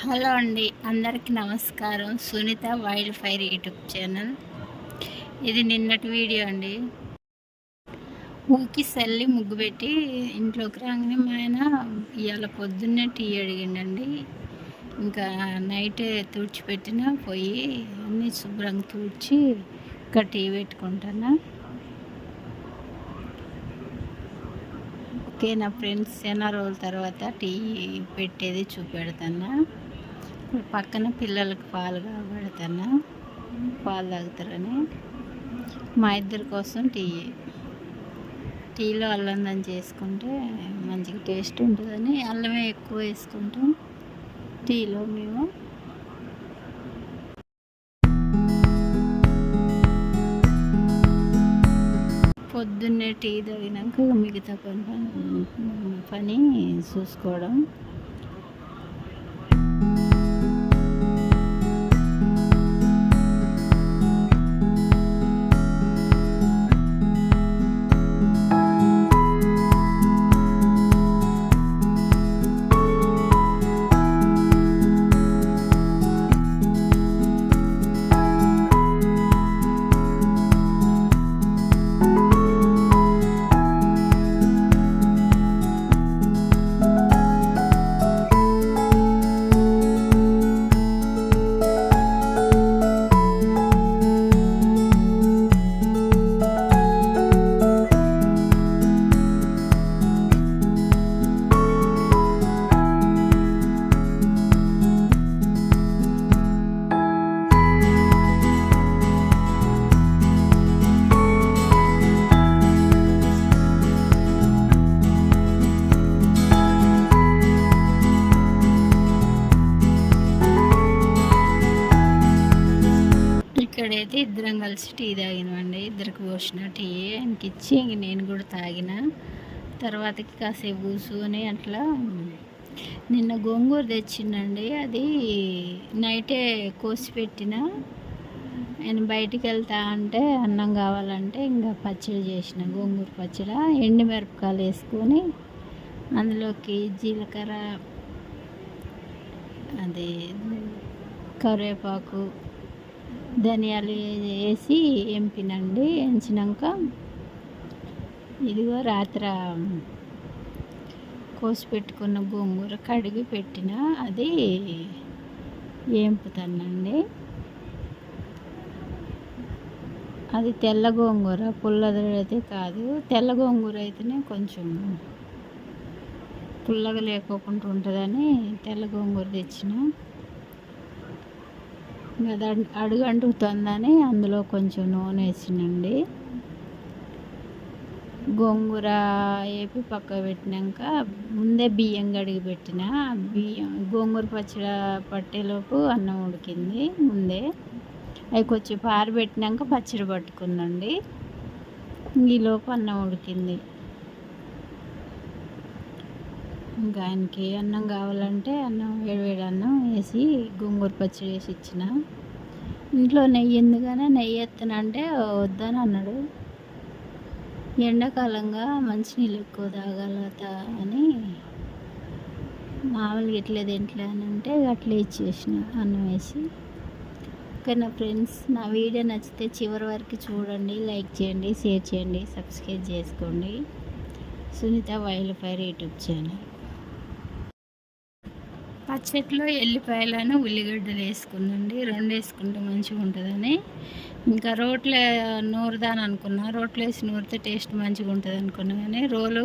Hello అండి అందరికీ నమస్కారం. Sunitha wild fire YouTube channel. ఇది నిన్నటి వీడియో అండి. ఊకి చల్లి ముగ్గు పెట్టి ఇంట్లోకి రాగానే మా ఆయన ఇవాళ పొద్దున్నే టీ అడిగిండండి. ఇంకా నైట్ తుడిచిపెట్టిన పోయి అన్నీ శుభ్రంగా తుడిచి ఇంకా టీ పెట్టుకుంటాను ఓకే నా ఫ్రెండ్స్ చాలా రోజుల తర్వాత టీ పెట్టేది చూపెడతాను ఇప్పుడు పక్కన పిల్లలకు పాలు కాబెడతాను? పాలు తాగుతారని. మా ఇద్దరి కోసం టీ. టీలో అల్లం దని చేసుకుంటే మంచిగా టేస్ట్ ఉంటుందని అల్లమే ఎక్కువ వేసుకుంటాం. టీలో మేము. పొద్దున్నే టీ తాగినాక మిగతా పని పని చూసుకోవడం. ఇద్దరం కలిసి టీ తాగినామండి. ఇద్దరికి పోసిన టీ ఆయనకి ఇచ్చి ఇంక నేను కూడా తాగిన. తర్వాతకి కాసేపు కూసుకొని అట్లా నిన్న గోంగూర తెచ్చిండండి. అది నైటే కోసి పెట్టిన. నేను బయటికి వెళ్తా అంటే అన్నం కావాలంటే ఇంకా పచ్చడి చేసిన గోంగూర పచ్చడి ఎండు మిరపకాయలు వేసుకొని అందులోకి జీలకర్ర అది కరివేపాకు ధనియాలు వేసి ఎంపినండి. ఎంచినాక ఇదిగో రాత్రి కోసి పెట్టుకున్న గోంగూర కడిగి పెట్టిన అది ఏంపుతానండి. అది తెల్ల గోంగూర పుల్లదైతే కాదు. తెల్ల గోంగూర అయితేనే కొంచెం పుల్లగా లేకోకుండా ఉంటుందని తెల్ల గోంగూర తెచ్చిన. ఇంకా అడుగు అంటుతుందని అందులో కొంచెం నూనె వేసినండి. గోంగూర వేపి పక్క పెట్టినాక ముందే బియ్యం కడిగి పెట్టిన బియ్యం గోంగూర పచ్చడి పట్టేలోపు అన్నం ఉడికింది ముందే. అవి కొంచెం పారబెట్టినాక పచ్చడి పట్టుకుందండి. ఈలోపు అన్నం ఉడికింది. ఇంకా ఆయనకి అన్నం కావాలంటే అన్నం వేడివేడి అన్నం వేసి గోంగూర పచ్చడి వేసి ఇచ్చిన. ఇంట్లో నెయ్యి ఎందుకనే నెయ్యి ఎత్తనంటే వద్దని అన్నాడు. ఎండాకాలంగా మంచినీళ్ళు ఎక్కువ తాగాలత అని మామూలుగా ఎట్లేదు ఎట్లా అని అంటే అట్లా ఇచ్చేసిన అన్నం వేసి. ఓకే నా ఫ్రెండ్స్ నా వీడియో నచ్చితే చివరి వరకు చూడండి లైక్ చేయండి షేర్ చేయండి సబ్స్క్రైబ్ చేసుకోండి. Sunitha wild fire YouTube channel. పచ్చట్లో ఎల్లిపాయలను ఉల్లిగడ్డలు వేసుకుందండి. రెండు వేసుకుంటే మంచిగా ఉంటుందని. ఇంకా రోట్లో నూరుదాని అనుకున్నా. రోట్లో వేసి నూరితే టేస్ట్ మంచిగా ఉంటుంది అనుకున్నా కానీ రోలు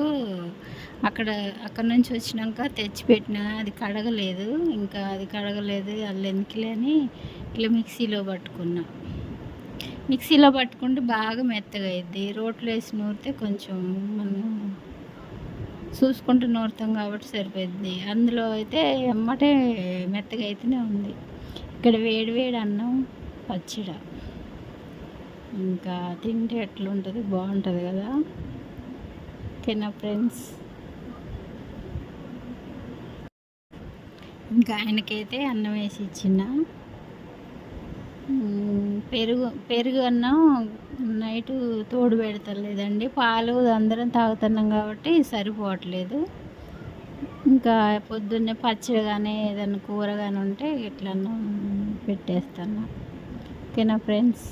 అక్కడ అక్కడ నుంచి వచ్చినాక తెచ్చిపెట్టిన అది కడగలేదు. ఇంకా అది కడగలేదు అల్లు ఎందుకులే అని ఇట్లా మిక్సీలో పట్టుకున్నా. మిక్సీలో పట్టుకుంటే బాగా మెత్తగా అయింది రోట్లో వేసి నూరితే కొంచెం మనం చూసుకుంటూ నూరుతాం కాబట్టి సరిపోయింది. అందులో అయితే ఎమ్మటే మెత్తగా అయితేనే ఉంది. ఇక్కడ వేడి వేడి అన్నం పచ్చడి. ఇంకా తింటే ఎట్లుంటుంది? బాగుంటుంది కదా? ఓకేనా ఫ్రెండ్స్. ఇంకా ఆయనకైతే అన్నం వేసి ఇచ్చిన. పెరుగు పెరుగు అన్నం నైటు తోడు పెడతలేదండి. పాలు అందరం తాగుతున్నాం కాబట్టి సరిపోవట్లేదు. ఇంకా పొద్దున్నే పచ్చడి కానీ ఏదైనా కూర కానీ ఉంటే ఇట్లన్నా పెట్టేస్తాను. ఓకేనా ఫ్రెండ్స్?